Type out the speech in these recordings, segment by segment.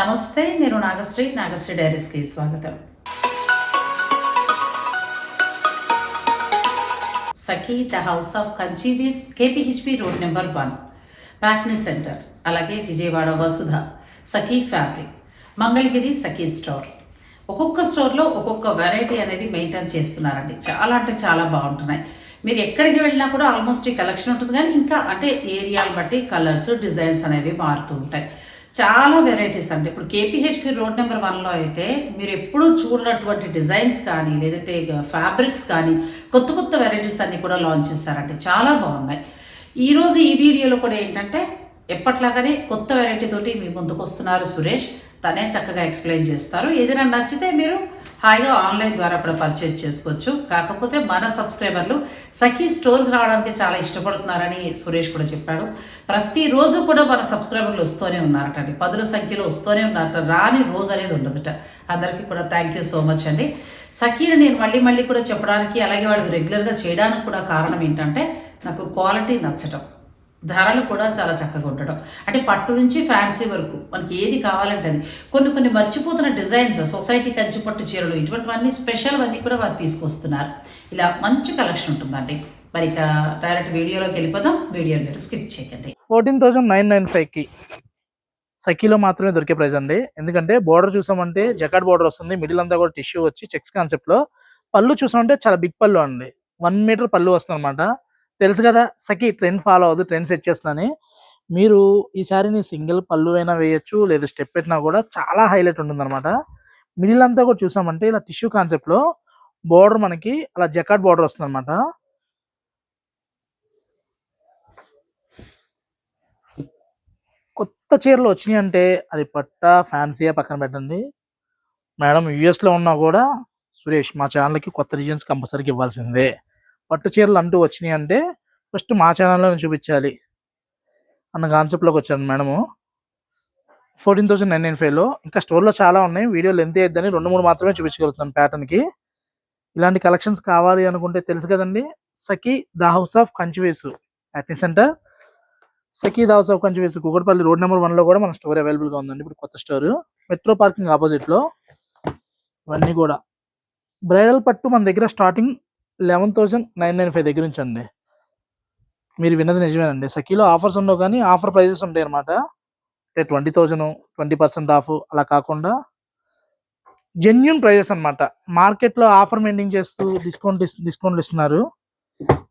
నమస్తే నేను నాగశ్రీ. నాగశ్రీ డైరీస్కి స్వాగతం. Sakhi the house of Kanchi weaves KPHB road number one Patny center అలాగే విజయవాడ వసుధ సఖీ ఫ్యాబ్రిక్ మంగళగిరి సఖీ స్టోర్. ఒక్కొక్క స్టోర్లో ఒక్కొక్క వెరైటీ అనేది మెయింటైన్ చేస్తున్నారండి. చాలా అంటే చాలా బాగుంటున్నాయి. మీరు ఎక్కడికి వెళ్ళినా కూడా ఆల్మోస్ట్ ఈ కలెక్షన్ ఉంటుంది కానీ ఇంకా అంటే ఏరియాలు బట్టి కలర్స్ డిజైన్స్ అనేవి మారుతూ ఉంటాయి. చాలా వెరైటీస్ అండి ఇప్పుడు కేపీహెచ్పి రోడ్ నెంబర్ వన్లో అయితే మీరు ఎప్పుడూ చూడనటువంటి డిజైన్స్ కానీ లేదంటే ఫ్యాబ్రిక్స్ కానీ కొత్త కొత్త వెరైటీస్ అన్నీ కూడా లాంచ్ చేశారండి చాలా బాగున్నాయి. ఈరోజు ఈ వీడియోలో కూడా ఏంటంటే ఎప్పట్లాగానే కొత్త వెరైటీ తోటి మీ ముందుకు వస్తున్నారు సురేష్. తనే చక్కగా ఎక్స్ప్లెయిన్ చేస్తారు. ఏదైనా నచ్చితే మీరు హాయిగా ఆన్లైన్ ద్వారా కూడా పర్చేజ్ చేసుకోవచ్చు. కాకపోతే మన సబ్స్క్రైబర్లు సఖీ స్టోర్కి రావడానికి చాలా ఇష్టపడుతున్నారని సురేష్ కూడా చెప్పాడు. ప్రతిరోజు కూడా మన సబ్స్క్రైబర్లు వస్తూనే ఉన్నారట అండి పదుల సంఖ్యలో వస్తూనే ఉన్నారట. రాని రోజు అనేది ఉండదుట. అందరికీ కూడా థ్యాంక్ యూ సో మచ్ అండి. సఖీని నేను మళ్ళీ మళ్ళీ కూడా చెప్పడానికి అలాగే వాళ్ళు రెగ్యులర్గా చేయడానికి కూడా కారణం ఏంటంటే నాకు క్వాలిటీ నచ్చటం. ధరలు కూడా చాలా చక్కగా ఉండడం అంటే పట్టు నుంచి ఫ్యాన్సీ వరకు మనకి ఏది కావాలంటే అది. కొన్ని కొన్ని మర్చిపోతున్న డిజైన్స్ సొసైటీ కంచి పట్టు చీరలు ఇటువంటివన్నీ స్పెషల్ అన్నీ కూడా వారు తీసుకొస్తున్నారు. ఇలా మంచి కలెక్షన్ ఉంటుందండి. మరి ఇక డైరెక్ట్ వీడియోలోకి వెళ్ళిపోదాం. వీడియో మీరు స్కిప్ చేయకండి. ఫోర్టీన్ థౌసండ్ నైన్ నైన్ ఫైవ్కి సఖీలో మాత్రమే దొరికే ప్రైస్ అండి. ఎందుకంటే బోర్డర్ చూసామంటే జకాట్ బార్డర్ వస్తుంది. మిడిల్ అంతా కూడా టిష్యూ వచ్చి చెక్స్ కాన్సెప్ట్లో. పళ్ళు చూసామంటే చాలా బిగ్ పళ్ళు అండి. వన్ మీటర్ పళ్ళు వస్తుంది అనమాట తెలుసు కదా సఖి ట్రెండ్ ఫాలో అవ్వదు ట్రెండ్ సెట్ చేస్తుందని. మీరు ఈ శారీని సింగిల్ పళ్ళు అయినా వేయచ్చు లేదా స్టెప్ పెట్టినా కూడా చాలా హైలైట్ ఉంటుంది అనమాట మిడిల్ అంతా కూడా చూసామంటే ఇలా టిష్యూ కాన్సెప్ట్లో బార్డర్ మనకి అలా జకాట్ బార్డర్ వస్తుంది అనమాట కొత్త చీరలు వచ్చినాయి అంటే అది పట్ట ఫ్యాన్సీయా పక్కన పెట్టండి. మేడం యుఎస్లో ఉన్నా కూడా సురేష్ మా ఛానల్కి కొత్త రిజన్స్ కంపల్సరీకి ఇవ్వాల్సిందే. పట్టు చీరలు అంటూ వచ్చినాయి అంటే ఫస్ట్ మా ఛానల్లో చూపించాలి అన్న కాన్సెప్ట్లోకి వచ్చాను madam. Fourteen thousand nine nine ఫైవ్లో ఇంకా స్టోర్లో చాలా ఉన్నాయి. వీడియోలు ఎంత అయిద్దని రెండు మూడు మాత్రమే చూపించగలుగుతాను ప్యాటర్న్కి ఇలాంటి కలెక్షన్స్ కావాలి అనుకుంటే తెలుసు కదండి. Sakhi the house of Kanchi weaves acting center. Sakhi the house of Kanchi weaves Kukatpally road number వన్లో కూడా మన స్టోర్ అవైలబుల్గా ఉందండి. ఇప్పుడు కొత్త స్టోర్ మెట్రో పార్కింగ్ ఆపోజిట్లో ఇవన్నీ కూడా. బ్రైడల్ పట్టు మన దగ్గర starting eleven thousand nine nine five దగ్గర నుంచి అండి మీరు విన్నది నిజమేనండి. సఖీలో ఆఫర్స్ ఉండవు కానీ ఆఫర్ ప్రైజెస్ ఉంటాయి అనమాట అంటే twenty thousand twenty percent off అలా కాకుండా జెన్యున్ ప్రైజెస్ అనమాట మార్కెట్లో ఆఫర్ మెయింటైన్ చేస్తూ డిస్కౌంట్ డిస్కౌంట్లు ఇస్తున్నారు.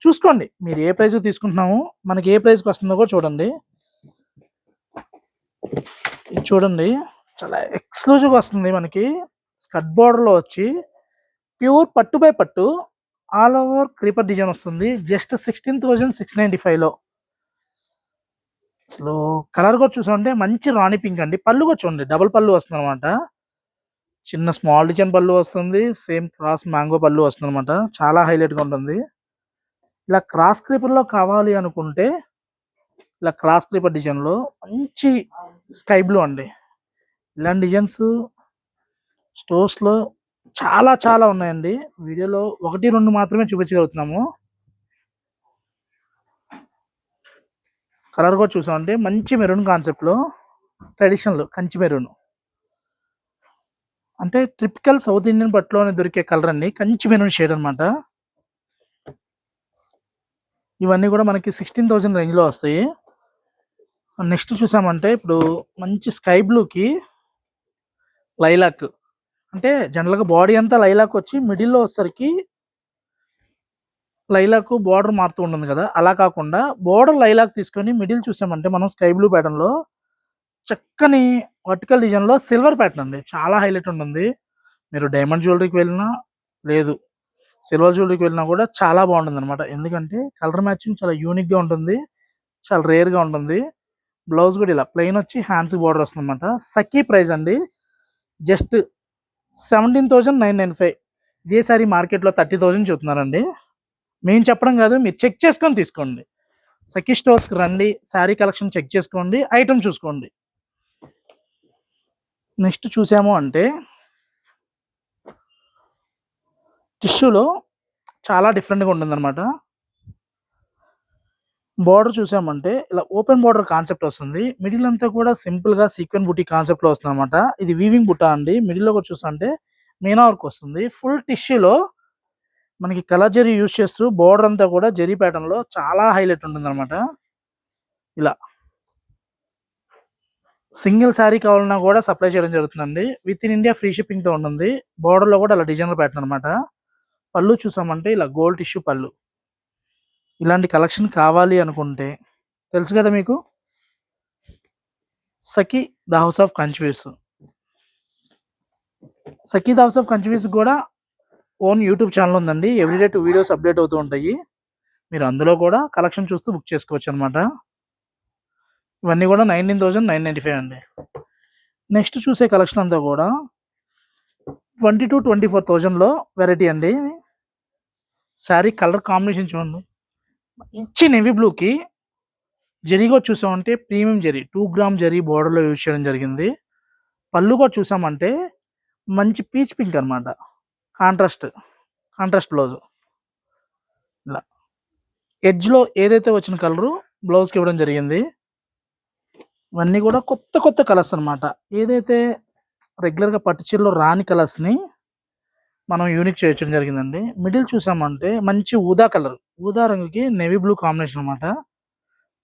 చూసుకోండి మీరు ఏ ప్రైస్ తీసుకుంటున్నాము మనకి ఏ ప్రైస్కి వస్తుందో కూడా చూడండి. చూడండి చాలా ఎక్స్క్లూజివ్ వస్తుంది మనకి. స్కట్ బోర్డర్లో వచ్చి ప్యూర్ పట్టు బై పట్టు. ఆల్ ఓవర్ క్రీపర్ డిజైన్ వస్తుంది. Just sixteen thousand six ninety ఫైవ్లో అసలు కలర్ కూడా చూసామంటే మంచి రాణి పింక్ అండి. పళ్ళు కూడా చూడండి. డబుల్ పళ్ళు వస్తుంది అనమాట చిన్న స్మాల్ డిజైన్ పళ్ళు వస్తుంది. సేమ్ క్రాస్ మ్యాంగో పళ్ళు వస్తుంది అనమాట చాలా హైలైట్గా ఉంటుంది. ఇలా క్రాస్ క్రీపర్లో కావాలి అనుకుంటే ఇలా క్రాస్ క్రీపర్ డిజైన్లో మంచి స్కై బ్లూ అండి. ఇలాంటి డిజైన్స్ స్టోర్స్లో చాలా చాలా ఉన్నాయండి. వీడియోలో ఒకటి రెండు మాత్రమే చూపించగలుగుతున్నాము. కలర్ కూడా చూసామంటే మంచి మెరూన్ కాన్సెప్ట్లో ట్రెడిషనల్ కంచి మెరూన్. అంటే ట్రిపికల్ సౌత్ ఇండియన్ బట్టలోనే దొరికే కలర్ అండి. కంచి మెరూన్ షేడ్ అనమాట ఇవన్నీ కూడా మనకి సిక్స్టీన్ థౌజండ్ రేంజ్లో వస్తాయి. నెక్స్ట్ చూసామంటే ఇప్పుడు మంచి స్కై బ్లూకి లైలాక్. అంటే జనరల్గా బాడీ అంతా లైలాక్ వచ్చి మిడిల్లో వచ్చేసరికి లైలాక్ బార్డర్ మారుతూ ఉంటుంది కదా. అలా కాకుండా బార్డర్ లైలాక్ తీసుకొని మిడిల్ చూసామంటే మనం స్కై బ్లూ ప్యాటర్న్లో చక్కని వర్టికల్ డిజైన్లో సిల్వర్ ప్యాటర్న్ అండి. చాలా హైలైట్ ఉంటుంది. మీరు డైమండ్ జ్యువెలరీకి వెళ్ళినా లేదు సిల్వర్ జ్యువెలరీకి వెళ్ళినా కూడా చాలా బాగుంటుంది అనమాట ఎందుకంటే కలర్ మ్యాచింగ్ చాలా యూనిక్గా ఉంటుంది. చాలా రేర్గా ఉంటుంది. బ్లౌజ్ కూడా ఇలా ప్లెయిన్ వచ్చి హ్యాండ్స్ బార్డర్ వస్తుంది అనమాట సఖీ ప్రైస్ అండి. Just seventeen thousand nine nine five. ఇదే సారీ మార్కెట్లో థర్టీ థౌజండ్ చెప్తున్నారండి మేము చెప్పడం కాదు మీరు చెక్ చేసుకొని తీసుకోండి. సఖీ స్టోర్స్కి రండి శారీ కలెక్షన్ చెక్ చేసుకోండి ఐటమ్ చూసుకోండి. నెక్స్ట్ చూసాము అంటే టిష్యూలో చాలా డిఫరెంట్గా ఉంటుంది అనమాట బార్డర్ చూసామంటే ఇలా ఓపెన్ బార్డర్ కాన్సెప్ట్ వస్తుంది. మిడిల్ అంతా కూడా సింపుల్గా సీక్వెన్ బుటీ కాన్సెప్ట్లో వస్తుంది అనమాట ఇది వీవింగ్ బుట్ట అండి. మిడిల్లో చూసామంటే మీనా వర్క్ వస్తుంది. ఫుల్ టిష్యూలో మనకి కలర్ జరీ యూజ్ చేస్తూ బార్డర్ అంతా కూడా జరీ ప్యాటర్న్లో చాలా హైలైట్ ఉంటుంది అనమాట ఇలా. సింగిల్ శారీ కావాలన్నా కూడా సప్లై చేయడం జరుగుతుందండి. విత్ ఇన్ ఇండియా ఫ్రీ షిప్పింగ్తో ఉంటుంది. బార్డర్లో కూడా అలా డిజైనర్ ప్యాటర్న్ అనమాట పళ్ళు చూసామంటే ఇలా గోల్డ్ టిష్యూ పళ్ళు. ఇలాంటి కలెక్షన్ కావాలి అనుకుంటే తెలుసు కదా మీకు? Sakhi the house of Kanchi weaves Sakhi the house of Kanchi weaves కూడా ఓన్ యూట్యూబ్ ఛానల్ ఉందండి. ఎవ్రీడే టూ వీడియోస్ అప్డేట్ అవుతూ ఉంటాయి. మీరు అందులో కూడా కలెక్షన్ చూస్తూ బుక్ చేసుకోవచ్చు అనమాట ఇవన్నీ కూడా nineteen thousand nine ninety five అండి. నెక్స్ట్ చూసే కలెక్షన్ అంతా కూడా ట్వంటీ టు ట్వంటీ ఫోర్ థౌజండ్లో వెరైటీ అండి. శారీ కలర్ కాంబినేషన్ చూడండి. ఇచ్చి నెవీ బ్లూకి జరీగా చూసామంటే premium zari. Two gram zari బోర్డర్లో యూజ్ చేయడం జరిగింది. పళ్ళు కూడా చూసామంటే మంచి పీచ్ పింక్ అనమాట కాంట్రాస్ట్ కాంట్రాస్ట్ బ్లౌజ్ ఇలా. ఎడ్జ్లో ఏదైతే వచ్చిన కలరు బ్లౌజ్కి ఇవ్వడం జరిగింది. ఇవన్నీ కూడా కొత్త కొత్త కలర్స్ అనమాట ఏదైతే రెగ్యులర్గా పట్టుచీరలో రాని కలర్స్ని మనం యూనిక్ చేయడం జరిగిందండి. మిడిల్ చూసామంటే మంచి ఊదా కలర్ ఊదా రంగుకి నెవీ బ్లూ కాంబినేషన్ అనమాట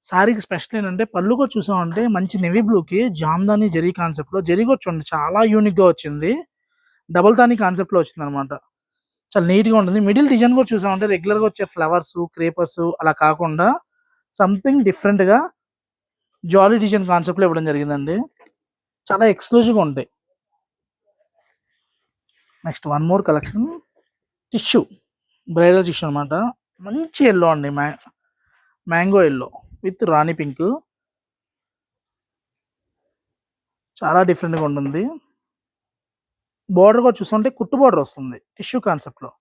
శారీకి స్పెషల్ ఏంటంటే పళ్ళు కూడా చూసామంటే మంచి నెవీ బ్లూకి జామ్దాని జరీ కాన్సెప్ట్లో జరీ కూడా చూడండి చాలా యూనిక్గా వచ్చింది. డబుల్ తాని కాన్సెప్ట్లో వచ్చింది అనమాట చాలా నీట్గా ఉంటుంది. మిడిల్ డిజైన్ కూడా చూసామంటే రెగ్యులర్గా వచ్చే ఫ్లవర్స్ క్రేపర్స్ అలా కాకుండా సంథింగ్ డిఫరెంట్గా జాలీ డిజైన్ కాన్సెప్ట్లో ఇవ్వడం జరిగిందండి. చాలా ఎక్స్క్లూజివ్గా ఉంటాయి. Next one more collection. Tissue. Bridal tissue అనమాట మంచి ఎల్లో అండి. Mango mango yellow with Rani pink. చాలా డిఫరెంట్గా ఉంటుంది. బార్డర్ కూడా చూసుకుంటే కుట్టు బార్డర్ వస్తుంది. టిష్యూ కాన్సెప్ట్లో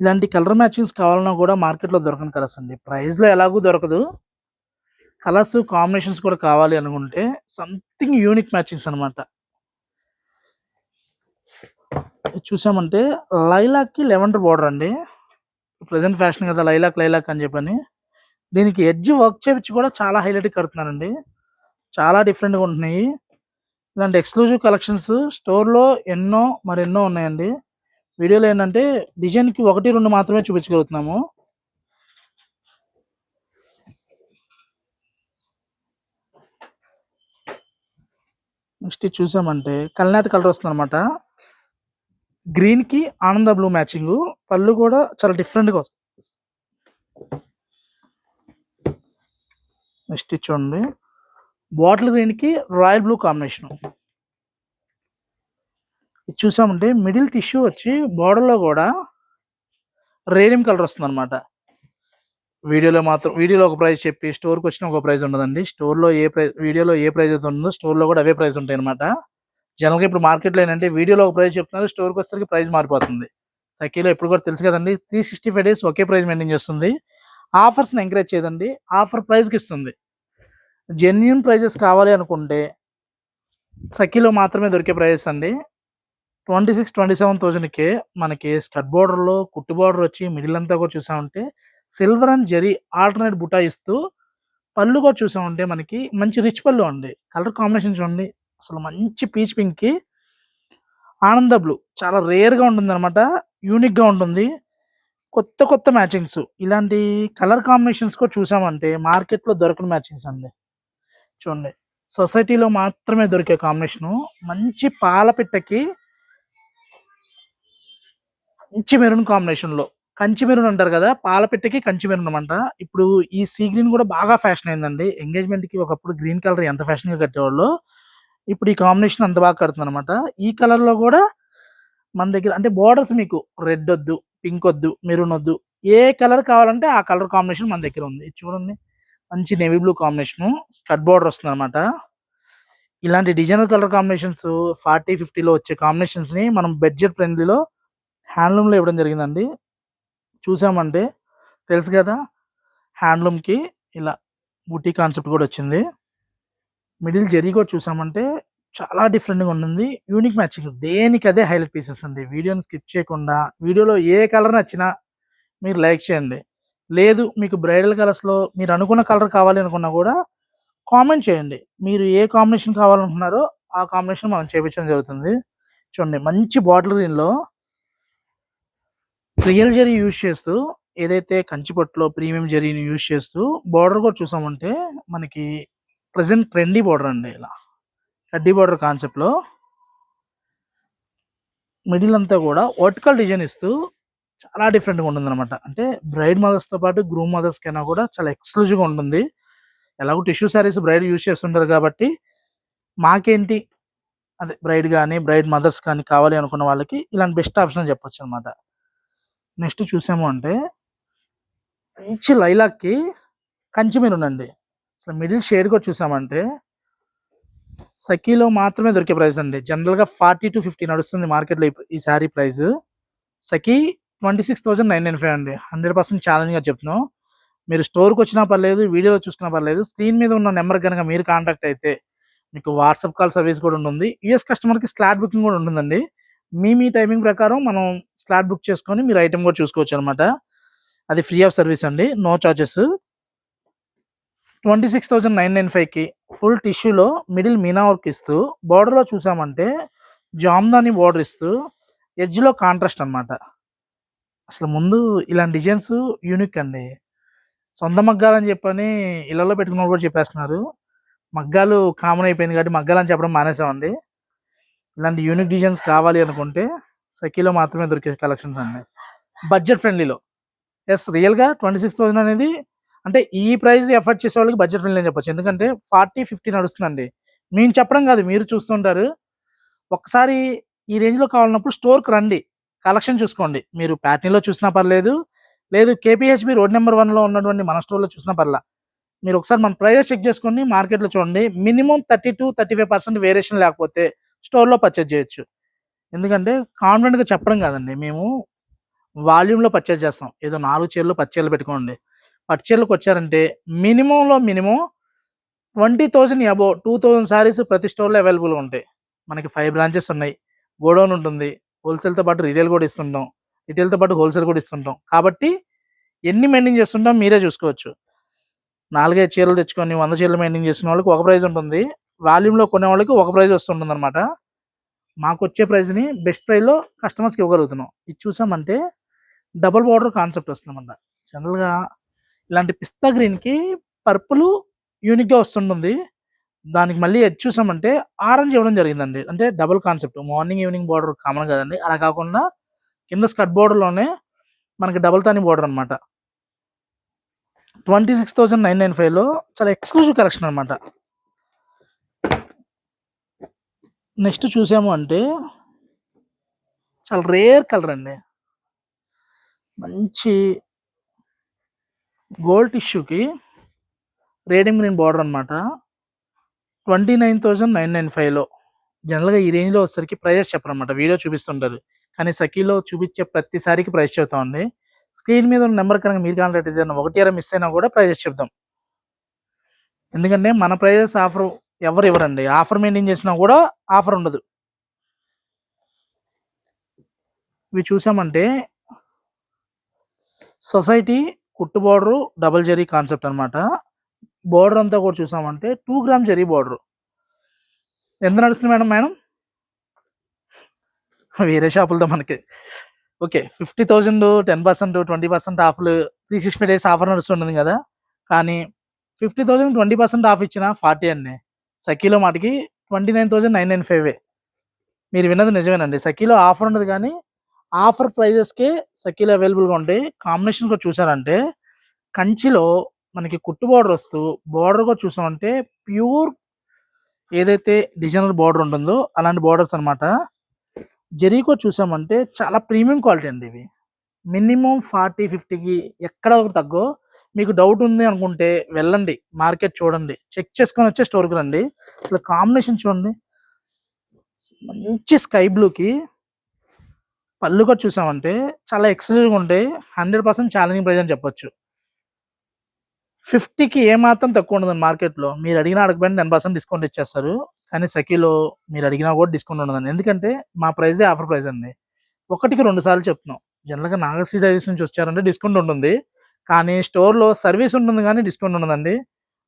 ఇలాంటి కలర్ మ్యాచింగ్స్ కావాలన్నా కూడా మార్కెట్లో దొరకని కలర్స్ అండి. ప్రైస్లో ఎలాగూ దొరకదు. కలర్స్ కాంబినేషన్స్ కూడా కావాలి అనుకుంటే సంథింగ్ యూనిక్ మ్యాచింగ్స్ అనమాట చూసామంటే లైలాక్కి లెవెండర్ బార్డర్ అండి. ప్రజెంట్ ఫ్యాషన్ కదా లైలాక్ లైలాక్ అని చెప్పని. దీనికి ఎడ్జ్ వర్క్ చేపించి కూడా చాలా హైలైట్ కడుతున్నారండి. చాలా డిఫరెంట్గా ఉంటున్నాయి. ఇలాంటి ఎక్స్క్లూజివ్ కలెక్షన్స్ స్టోర్లో ఎన్నో మరెన్నో ఉన్నాయండి. వీడియోలో ఏంటంటే డిజైన్కి ఒకటి రెండు మాత్రమే చూపించగలుగుతున్నాము. నెక్స్ట్ చూసామంటే కల్నేత కలర్ వస్తుంది అనమాట గ్రీన్కి ఆనంద బ్లూ మ్యాచింగ్ పళ్ళు కూడా చాలా డిఫరెంట్గా వస్తుంది. నెక్స్ట్ చూడండి. బాటిల్ గ్రీన్కి రాయల్ బ్లూ కాంబినేషన్ ఇది చూసామంటే మిడిల్ టిష్యూ వచ్చి బార్డర్లో కూడా రేడియం కలర్ వస్తుంది అనమాట వీడియోలో మాత్రం వీడియోలో ఒక ప్రైస్ చెప్పి స్టోర్కి వచ్చిన ఒక ప్రైస్ ఉండదండి. స్టోర్లో ఏ ప్రైస్ వీడియోలో ఏ ప్రైస్ అయితే ఉందో స్టోర్లో కూడా అవే ప్రైస్ ఉంటాయి అనమాట జనరల్గా ఇప్పుడు మార్కెట్లో ఏంటంటే వీడియోలో ఒక ప్రైస్ చెప్తున్నారు స్టోర్కి వచ్చేసరికి ప్రైస్ మారిపోతుంది. సఖీలో ఎప్పుడు కూడా తెలుసు కదండి త్రీ సిక్స్టీ ఫైవ్ డేస్ ఒకే ప్రైస్ మెయింటైన్ చేస్తుంది. ఆఫర్స్ని ఎంకరేజ్ చేయదండి ఆఫర్ ప్రైస్కి ఇస్తుంది. జెన్యున్ ప్రైజెస్ కావాలి అనుకుంటే సఖీలో మాత్రమే దొరికే ప్రైజెస్ అండి. ట్వంటీ సిక్స్ ట్వంటీ సెవెన్ థౌజండ్కే మనకి స్కట్ బార్డర్లో కుట్టు బార్డర్ వచ్చి మిడిల్ అంతా కూడా చూసామంటే సిల్వర్ అండ్ జెరీ ఆల్టర్నేట్ బుటా ఇస్తూ పళ్ళు కూడా చూసామంటే మనకి. మంచి రిచ్ పళ్ళు అండి. కలర్ కాంబినేషన్ చూడండి. అసలు మంచి పీచ్ పింక్కి. ఆనంద బ్లూ. చాలా రేర్గా ఉంటుంది అనమాట యూనిక్గా ఉంటుంది. కొత్త కొత్త మ్యాచింగ్స్. ఇలాంటి కలర్ కాంబినేషన్స్ కూడా చూసామంటే మార్కెట్లో దొరకని మ్యాచింగ్స్ అండి. చూడండి. సొసైటీలో మాత్రమే దొరికే కాంబినేషను. మంచి పాల పిట్టకి మంచి మెరూన్ కాంబినేషన్లో. కంచి మెరూన్ అంటారు కదా పాల పిట్టకి కంచి మెరూన్ అనమాట ఇప్పుడు ఈ సీ గ్రీన్ కూడా బాగా ఫ్యాషన్ అయిందండి. ఎంగేజ్మెంట్కి ఒకప్పుడు గ్రీన్ కలర్ ఎంత ఫ్యాషన్గా కట్టేవాళ్ళు? ఇప్పుడు ఈ కాంబినేషన్ అంత బాగా కడుతుంది అనమాట ఈ కలర్లో కూడా మన దగ్గర అంటే బోర్డర్స్ మీకు రెడ్ వద్దు పింక్ వద్దు మెరూన్ వద్దు ఏ కలర్ కావాలంటే ఆ కలర్ కాంబినేషన్ మన దగ్గర ఉంది. చూడండి. మంచి నేవీ బ్లూ కాంబినేషన్. స్కట్ బోర్డర్ వస్తుంది అనమాట ఇలాంటి డిజైనర్ కలర్ కాంబినేషన్స్ ఫార్టీ ఫిఫ్టీలో వచ్చే కాంబినేషన్స్ని మనం బడ్జెట్ ఫ్రెండ్లీలో హ్యాండ్లూమ్లో ఇవ్వడం జరిగిందండి. చూసామంటే తెలుసు కదా హ్యాండ్లూమ్కి ఇలా బుటీ కాన్సెప్ట్ కూడా వచ్చింది మిడిల్ జరీ కూడా చూసామంటే చాలా డిఫరెంట్‌గా ఉంటుంది. యూనిక్ మ్యాచింగ్ దేనికి అదే హైలైట్ పీసెస్ అండి. వీడియోని స్కిప్ చేయకుండా వీడియోలో ఏ కలర్ నచ్చినా మీరు లైక్ చేయండి. లేదు మీకు బ్రైడల్ కలర్స్‌లో మీరు అనుకున్న కలర్ కావాలి అనుకున్నా కూడా కామెంట్ చేయండి. మీరు ఏ కాంబినేషన్ కావాలనుకున్నారో ఆ కాంబినేషన్ మనం చేయించడం జరుగుతుంది. చూడండి మంచి బాటిల్ గ్రీన్‌లో రియల్ జరీ యూజ్ చేస్తూ ఏదైతే కంచిపట్టులో ప్రీమియం జరీని యూజ్ చేస్తూ బోర్డర్ కూడా చూసామంటే మనకి ప్రజెంట్ ట్రెండీ బార్డర్ అండి ఇలా. కడ్డీ బార్డర్ కాన్సెప్ట్‌లో మిడిల్ అంతా కూడా వర్టికల్ డిజైన్ ఇస్తూ చాలా డిఫరెంట్‌గా ఉంటుందన్నమాట. అంటే బ్రైడ్ మదర్స్‌తో పాటు గ్రూమ్ మదర్స్‌కైనా కూడా చాలా ఎక్స్‌క్లూజివ్‌గా ఉంటుంది. ఎలాగో టిష్యూ శారీస్ బ్రైడ్ యూజ్ చేస్తుంటారు కాబట్టి మాకేంటి అదే బ్రైడ్ కానీ బ్రైడ్ మదర్స్ కానీ కావాలి అనుకున్న వాళ్ళకి ఇలాంటి బెస్ట్ ఆప్షన్ అని చెప్పొచ్చనమాట. నెక్స్ట్ చూసాము అంటే మంచి లైలాక్‌కి కంచి మీరు ఉండండి అసలు మిడిల్ షేడ్ కూడా చూసామంటే సఖీలో మాత్రమే దొరికే ప్రైస్ అండి. జనరల్‌గా 40-50 నడుస్తుంది మార్కెట్‌లో ఈ శారీ ప్రైస్. సఖీ 26,995 అండి. 100% ఛాలెంజ్‌గా చెప్తున్నాం. మీరు స్టోర్‌కి వచ్చినా పర్లేదు, వీడియోలో చూసుకున్నా పర్లేదు. స్క్రీన్ మీద ఉన్న నెంబర్ గనుక మీరు కాంటాక్ట్ అయితే మీకు వాట్సాప్ కాల్ సర్వీస్ కూడా ఉంటుంది. యూఎస్ కస్టమర్‌కి స్లాట్ బుకింగ్ కూడా ఉంటుందండి. మీ మీ టైమింగ్ ప్రకారం మనం స్లాట్ బుక్ చేసుకొని మీరు ఐటెం కూడా చూసుకోవచ్చనమాట. అది ఫ్రీ ఆఫ్ సర్వీస్ అండి. No charges. 26,995కి ఫుల్ టిష్యూలో మిడిల్ మీనా వర్క్ ఇస్తూ బార్డర్లో చూసామంటే జామ్దాని బార్డర్ ఇస్తూ ఎడ్జ్‌లో కాంట్రాస్ట్ అన్నమాట. అసలు ముందు ఇలాంటి డిజైన్స్ యూనిక్ అండి. సొంత మగ్గాలని చెప్పని ఇళ్ళలో పెట్టుకున్నప్పుడు కూడా చెప్పేస్తున్నారు. మగ్గాలు కామన్ అయిపోయింది కాబట్టి మగ్గాలని చెప్పడం మానేసామండి. ఇలాంటి యూనిక్ డిజైన్స్ కావాలి అనుకుంటే సఖీలో మాత్రమే దొరికే కలెక్షన్స్ అండి. బడ్జెట్ ఫ్రెండ్లీలో. ఎస్ రియల్‌గా 26,000 అనేది అంటే ఈ ప్రైస్ ఎఫర్ట్ చేసే వాళ్ళకి బడ్జెట్ ఫ్రెండ్లీ అని చెప్పొచ్చు. ఎందుకంటే 40, 50 నడుస్తుందండి. మేము చెప్పడం కాదు మీరు చూస్తుంటారు. ఒకసారి ఈ రేంజ్‌లో కావాలన్నప్పుడు స్టోర్‌కి రండి. కలెక్షన్ చూసుకోండి. మీరు ప్యాటర్న్‌లో చూసినా పర్లేదు. లేదు కేపీహెచ్బి రోడ్ నెంబర్ వన్లో ఉన్నటువంటి మన స్టోర్‌లో చూసినా పర్లా. మీరు ఒకసారి మన ప్రైజెస్ చెక్ చేసుకోండి. మార్కెట్‌లో చూడండి. మినిమమ్ 30-35% వేరియేషన్ లేకపోతే స్టోర్‌లో పర్చేజ్ చేయొచ్చు. ఎందుకంటే కాన్ఫిడెంట్‌గా చెప్పడం కాదండి. మేము వాల్యూమ్‌లో పర్చేజ్ చేస్తాం. ఏదో నాలుగు చీరలు, 10 చీరలు పెట్టుకోండి. పట్టు minimum twenty minimum 20,000 above 2,000 saris ప్రతి స్టోర్‌లో అవైలబుల్‌గా ఉంటాయి. మనకి ఫైవ్ బ్రాంచెస్ ఉన్నాయి. గోడౌన్ ఉంటుంది. హోల్‌సేల్‌తో పాటు రిటైల్ కూడా ఇస్తుంటాం. రీటైల్తో పాటు హోల్‌సేల్ కూడా ఇస్తుంటాం. కాబట్టి ఎన్ని మెయింటైన్ చేస్తుంటాం మీరే చూసుకోవచ్చు. 4, 5 చీరలు తెచ్చుకొని వంద చీరలు మెయింటైన్ చేసిన వాళ్ళకి ఒక ప్రైస్ ఉంటుంది. వాల్యూమ్‌లో కొనేవాళ్ళకి ఒక ప్రైస్ మాకు వచ్చే ప్రైస్‌ని బెస్ట్ ప్రైస్‌లో కస్టమర్స్‌కి ఇవ్వగలుగుతున్నాం. ఇది చూసామంటే డబుల్ బోర్డర్ కాన్సెప్ట్ వస్తుందన్నమాట. జనరల్‌గా ఇలాంటి పిస్తా గ్రీన్‌కి పర్పుల్ యూనిక్‌గా వస్తుంటుంది. దానికి మళ్ళీ ఎడ్జ్ చూసామంటే ఆరెంజ్ ఇవ్వడం జరిగిందండి. అంటే double concept. Morning, evening border common కదండీ. అలా కాకుండా కింద స్కట్ బోర్డర్‌లోనే మనకి డబుల్ తాని బోడర్ అనమాట twenty six thousand nine nine ఫైవ్లో చాలా ఎక్స్‌క్లూజివ్ కలెక్షన్ అనమాట నెక్స్ట్ చూసాము అంటే చాలా రేర్ కలర్ అండి. మంచి గోల్డ్ టిష్యూకి రేడియం గ్రీన్ బోర్డర్ అన్నమాట. 29,995లో జనరల్‌గా ఈ రేంజ్‌లో వచ్చేసరికి ప్రైజెస్ చెప్పరన్నమాట. వీడియో చూపిస్తుంటారు. కానీ సఖీలో చూపించే ప్రతిసారికి ప్రైస్ చెప్తామండి. స్క్రీన్ మీద ఉన్న నెంబర్ కనుక మీరు కాంటాక్ట్ అయితే ఒకటి అర మిస్ అయినా కూడా ప్రైజెస్ చెప్తాం. ఎందుకంటే మన ప్రైజెస్ ఆఫర్ ఎవరు ఇవ్వరండి. ఆఫర్ మెయింటైన్ చేసినా కూడా ఆఫర్ ఉండదు. ఇవి చూసామంటే సొసైటీ కుట్టు బార్డరు డబుల్ జరీ కాన్సెప్ట్ అనమాట బార్డర్ అంతా కూడా చూసామంటే టూ గ్రామ్ జరీ బార్డరు ఎంత నడుస్తుంది మేడం మేడం? వేరే షాపులతో మనకి. ఓకే. 50,000 10% 20% ఆఫ్‌లు 365 డేస్ ఆఫర్ నడుస్తుంటుంది కదా! కానీ 50,000 20% ఆఫ్ ఇచ్చిన ఫార్టీ అండి. సఖీలో మటికి 29,995 మీరు విన్నది నిజమేనండి. సఖీలో ఆఫర్ ఉండదు కానీ ఆఫర్ ప్రైజెస్‌కే సఖీలో అవైలబుల్‌గా ఉంటాయి. కాంబినేషన్ కూడా చూసారంటే కంచిలో మనకి కుట్టు బార్డర్ వస్తూ బోర్డర్ కూడా చూసామంటే ప్యూర్ ఏదైతే డిజైనర్ బార్డర్ ఉంటుందో అలాంటి బోర్డర్స్ అన్నమాట. జరీకో చూసామంటే చాలా ప్రీమియం క్వాలిటీ అండి ఇవి. మినిమమ్ 40, 50కి ఎక్కడ ఒకటి తగ్గో మీకు డౌట్ ఉంది అనుకుంటే వెళ్ళండి. మార్కెట్ చూడండి. చెక్ చేసుకొని వచ్చే స్టోర్‌కి రండి. ఇట్లా కాంబినేషన్ చూడండి. మంచి స్కై బ్లూకి పళ్ళు కూడా చూసామంటే చాలా ఎక్సలెంట్గా ఉంటాయి. 100% ఛాలెంజింగ్ ప్రైస్ అని చెప్పొచ్చు. 50కి ఏమాత్రం తక్కువ ఉండదండి మార్కెట్‌లో. మీరు అడిగినా అడగకపోయినా 10% డిస్కౌంట్ ఇచ్చేస్తారు. కానీ సఖీలో మీరు అడిగినా కూడా డిస్కౌంట్ ఉండదండి ఎందుకంటే మా ప్రైజే ఆఫర్ ప్రైస్ అండి ఒకటికి రెండు సార్లు చెప్తున్నాం జనరల్గా నాగశ్రీ డైరీస్ నుంచి వచ్చారంటే డిస్కౌంట్ ఉంటుంది కానీ స్టోర్లో సర్వీస్ ఉంటుంది కానీ డిస్కౌంట్ ఉండదండి.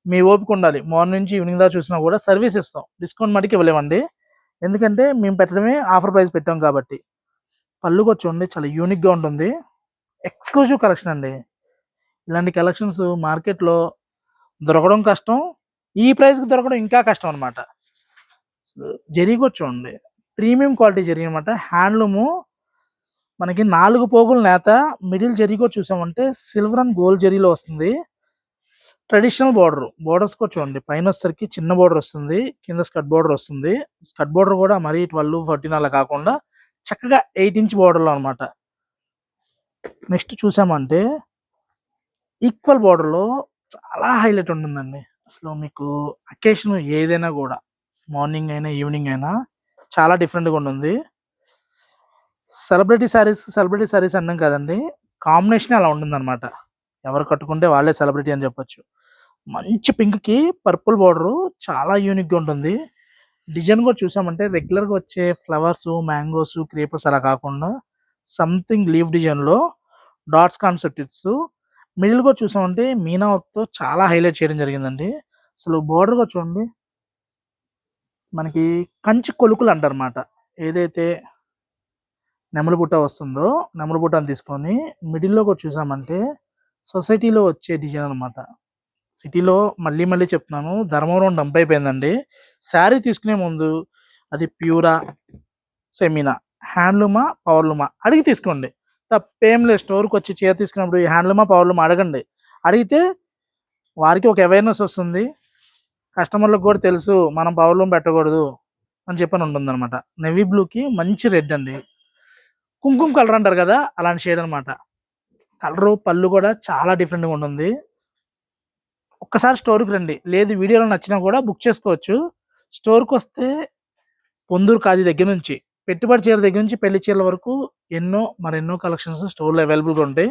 మీ ఓపిక ఉండాలి. మార్నింగ్ నుంచి ఈవినింగ్ దాకా చూసినా కూడా సర్వీస్ ఇస్తాం. డిస్కౌంట్ మటుకు ఇవ్వలేమండి. ఎందుకంటే మేము పెట్టడమే ఆఫర్ ప్రైస్ పెట్టాం కాబట్టి. పళ్ళుకి వచ్చి చాలా యూనిక్గా ఉంటుంది. ఎక్స్క్లూజివ్ కలెక్షన్ అండి. ఇలాంటి కలెక్షన్స్ మార్కెట్లో దొరకడం కష్టం. ఈ ప్రైస్కి దొరకడం ఇంకా కష్టం అనమాట జరీకి వచ్చి ప్రీమియం క్వాలిటీ జరీ అనమాట హ్యాండ్లూము మనకి నాలుగు పోగుల నేత మిడిల్ జరీగో చూసామంటే సిల్వర్ అండ్ గోల్డ్ జరీలో వస్తుంది. ట్రెడిషనల్ బార్డర్ బోర్డర్స్ కూడా చూడండి. పైన వచ్చేసరికి చిన్న బార్డర్ వస్తుంది కింద స్కట్ బార్డర్ వస్తుంది. స్కట్ బార్డర్ కూడా మరీ ట్వెల్వ్ ఫోర్టీన్ అలా కాకుండా చక్కగా ఎయిట్ ఇంచ్ బార్డర్లో అనమాట నెక్స్ట్ చూసామంటే ఈక్వల్ బార్డర్లో చాలా హైలైట్ ఉంటుందండి. అసలు మీకు అకేషన్ ఏదైనా కూడా మార్నింగ్ అయినా ఈవినింగ్ అయినా చాలా డిఫరెంట్గా ఉంటుంది. సెలబ్రిటీ శారీస్ సెలబ్రిటీ శారీస్ అన్నాం కదండి. కాంబినేషన్ అలా ఉంటుందన్నమాట. ఎవరు కట్టుకుంటే వాళ్ళే సెలబ్రిటీ అని చెప్పొచ్చు. మంచి పింక్కి పర్పుల్ బార్డరు చాలా యూనిక్గా ఉంటుంది. డిజైన్ కూడా చూసామంటే రెగ్యులర్గా వచ్చే ఫ్లవర్స్ మ్యాంగోస్ క్రీపర్స్ అలా కాకుండా సంథింగ్ లీవ్ డిజైన్లో డాట్స్ కాన్సెప్ట్ ఇస్తూ మిడిల్ కూడా చూసామంటే మీనాతో చాలా హైలైట్ చేయడం జరిగిందండి. అసలు బోర్డర్ కూడా చూడండి. మనకి కంచి కొలుకులు అంటారన్నమాట. ఏదైతే నెమలి బుట్ట వస్తుందో నెమలి బుట్టను తీసుకొని మిడిల్లో కూడా చూసామంటే సొసైటీలో వచ్చే డిజైన్ అనమాట సిటీలో మళ్ళీ మళ్ళీ చెప్తున్నాను ధర్మవరం డంప్ అయిపోయిందండి. శారీ తీసుకునే ముందు అది ప్యూరా సెమినా హ్యాండ్లూమా పవర్లూమా అడిగి తీసుకోండి. తప్పేం లేదు స్టోర్కి వచ్చి చీర తీసుకున్నప్పుడు ఈ హ్యాండ్లూమా పవర్లూమా అడగండి. అడిగితే వారికి ఒక అవేర్నెస్ వస్తుంది. కస్టమర్లకు కూడా తెలుసు మనం పవర్లూమ్ పెట్టకూడదు అని చెప్పని ఉంటుంది అనమాట నెవీ బ్లూకి మంచి రెడ్ అండి. కుంకుమ కలర్ అంటారు కదా అలాంటి షేడ్ అనమాట. కలరు పళ్ళు కూడా చాలా డిఫరెంట్గా ఉంటుంది. ఒక్కసారి స్టోర్కి రండి. లేదు వీడియోలో నచ్చినా కూడా బుక్ చేసుకోవచ్చు. స్టోర్కి వస్తే పొందూరు కాది దగ్గర నుంచి పెట్టుబడి చీర దగ్గర నుంచి పెళ్ళి చీరల వరకు ఎన్నో మరెన్నో కలెక్షన్స్ స్టోర్లో అవైలబుల్గా ఉంటాయి.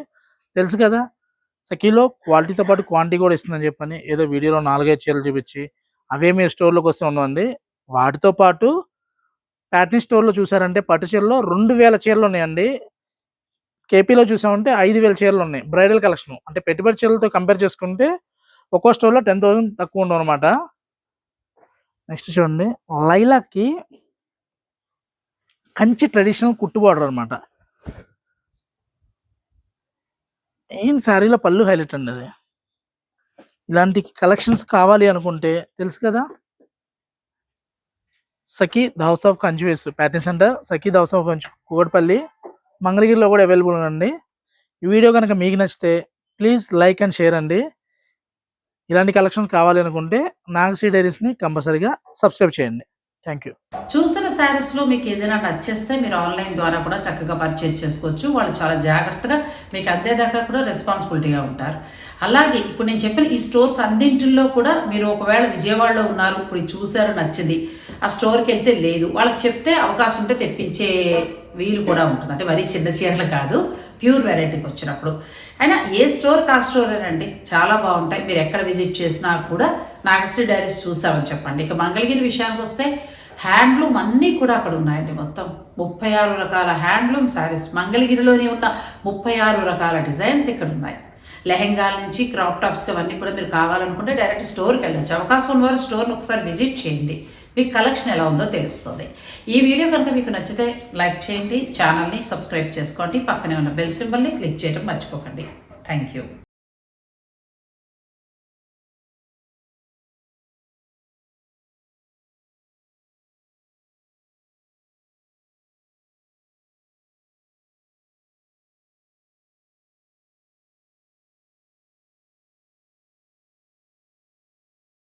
తెలుసు కదా సఖీలో క్వాలిటీతో పాటు క్వాంటిటీ కూడా ఇస్తుందని చెప్పని ఏదో వీడియోలో నాలుగైదు చీరలు చూపించి అవే మీరు స్టోర్లోకి వస్తే ఉండవండి. వాటితో పాటు ప్యాటర్న్ స్టోర్లో చూసారంటే పట్టు చీరలో రెండు వేల చీరలు ఉన్నాయండి. కేపీలో చూసామంటే ఐదు వేల చీరలు ఉన్నాయి. Bridal collection. అంటే పెట్టుబడి చీరలతో కంపేర్ చేసుకుంటే ఒక్కో స్టోర్లో టెన్ థౌసండ్ తక్కువ ఉండవు అనమాట నెక్స్ట్ చూడండి. లైలాక్కి కంచి ట్రెడిషనల్ కుట్టు బార్డర్ అనమాట మెయిన్ శారీలో పళ్ళు హైలైట్ అండి అది. ఇలాంటి కలెక్షన్స్ కావాలి అనుకుంటే తెలుసు కదా? Sakhi house of Kanchi weaves pattern center Sakhi house of Kanchi Kukatpally మంగళగిరిలో కూడా అవైలబుల్ ఉందండి. ఈ వీడియో కనుక మీకు నచ్చితే ప్లీజ్ లైక్ అండ్ షేర్ అండి. ఇలాంటి కలెక్షన్స్ కావాలి అనుకుంటే నాగశ్రీ డైరీస్ని కంపల్సరీగా సబ్స్క్రైబ్ చేయండి. థ్యాంక్ యూ చూసిన శారీస్లో మీకు ఏదైనా నచ్చేస్తే మీరు ఆన్లైన్ ద్వారా కూడా చక్కగా పర్చేజ్ చేసుకోవచ్చు. వాళ్ళు చాలా జాగ్రత్తగా మీకు అందేదాకా కూడా రెస్పాన్సిబిలిటీగా ఉంటారు. అలాగే ఇప్పుడు నేను చెప్పిన ఈ స్టోర్స్ అన్నింటిల్లో కూడా మీరు ఒకవేళ విజయవాడలో ఉన్నారు ఇప్పుడు చూశారు చూసారు నచ్చింది ఆ స్టోర్కి వెళ్తే లేదు వాళ్ళకి చెప్తే అవకాశం ఉంటే తెప్పించే వీలు కూడా ఉంటుంది. అంటే మరీ చిన్న చీరలు కాదు ప్యూర్ వెరైటీకి వచ్చినప్పుడు. అయినా ఏ స్టోర్ ఆ స్టోరేనండి చాలా బాగుంటాయి. మీరు ఎక్కడ విజిట్ చేసినా కూడా నాగశ్రీ డైరీస్ చూసామని చెప్పండి. ఇక మంగళగిరి విషయానికి వస్తే హ్యాండ్లూమ్ అన్నీ కూడా అక్కడ ఉన్నాయండి మొత్తం. ముప్పై ఆరు రకాల హ్యాండ్లూమ్ శారీస్. మంగళగిరిలోనే ఉన్న ముప్పై ఆరు రకాల డిజైన్స్ ఇక్కడ ఉన్నాయి. లెహెంగాల నుంచి క్రాప్ టాప్స్కి అవన్నీ కూడా మీరు కావాలనుకుంటే డైరెక్ట్ స్టోర్కి వెళ్ళచ్చు. అవకాశం ఉన్నవారు స్టోర్ని ఒకసారి విజిట్ చేయండి. మీకు కలెక్షన్ ఎలా ఉందో తెలుస్తుంది. ఈ వీడియో కనుక మీకు నచ్చితే లైక్ చేయండి ఛానల్ని సబ్స్క్రైబ్ చేసుకోండి పక్కనే ఉన్న బెల్ సింబల్ని క్లిక్ చేయడం మర్చిపోకండి. Thank you.